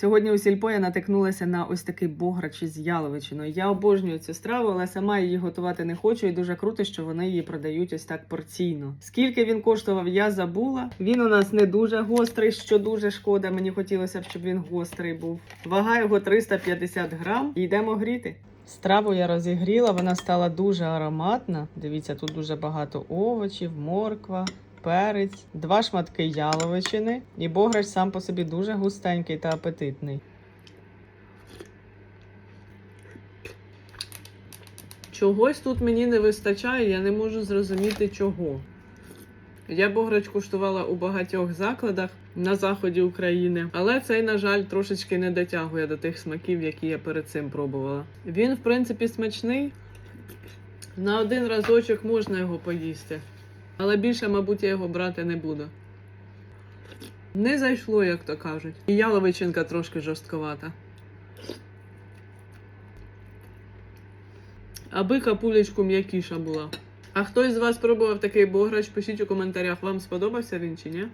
Сьогодні у сільпо я натикнулася на ось такий бограч із яловичиною. Я обожнюю цю страву, але сама її готувати не хочу, і дуже круто, що вони її продають ось так порційно. Скільки він коштував, я забула. Він у нас не дуже гострий, що дуже шкода. Мені хотілося б, щоб він гострий був. Вага його 350 грам. Йдемо гріти. Страву я розігріла, вона стала дуже ароматна. Дивіться, тут дуже багато овочів, морква, перець, два шматки яловичини. І бограч сам по собі дуже густенький та апетитний. Чогось тут мені не вистачає, я не можу зрозуміти чого. Я бограч куштувала у багатьох закладах на заході України, але цей, на жаль, трошечки не дотягує до тих смаків, які я перед цим пробувала. Він, в принципі, смачний. На один разочок можна його поїсти, але більше, мабуть, я його брати не буду. Не зайшло, як то кажуть. І яловичинка трошки жорстковата. Аби капулечку м'якіша була. А хтось з вас пробував такий бограч? Пишіть у коментарях, вам сподобався він чи ні?